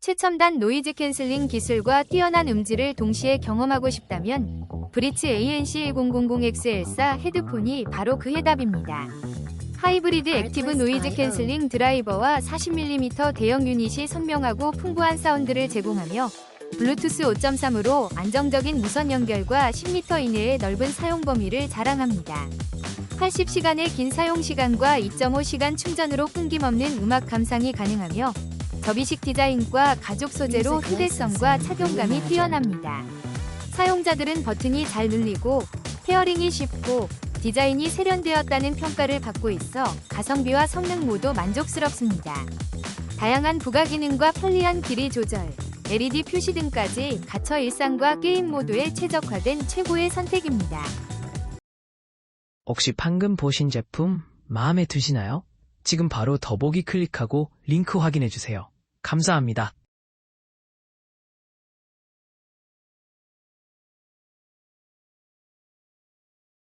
최첨단 노이즈 캔슬링 기술과 뛰어난 음질을 동시에 경험하고 싶다면 브리츠 ANC1000XL4 헤드폰이 바로 그 해답입니다. 하이브리드 액티브 노이즈 캔슬링 드라이버와 40mm 대형 유닛이 선명하고 풍부한 사운드를 제공하며 블루투스 5.3으로 안정적인 무선 연결과 10m 이내의 넓은 사용 범위를 자랑합니다. 80시간의 긴 사용 시간과 2.5시간 충전으로 끊김없는 음악 감상이 가능하며 접이식 디자인과 가죽 소재로 휴대성과 착용감이 뛰어납니다. 사용자들은 버튼이 잘 눌리고 페어링이 쉽고 디자인이 세련되었다는 평가를 받고 있어 가성비와 성능 모두 만족스럽습니다. 다양한 부가 기능과 편리한 길이 조절, LED 표시 등까지 갇혀 일상과 게임 모두에 최적화된 최고의 선택입니다. 혹시 방금 보신 제품 마음에 드시나요? 지금 바로 더보기 클릭하고 링크 확인해 주세요. 감사합니다.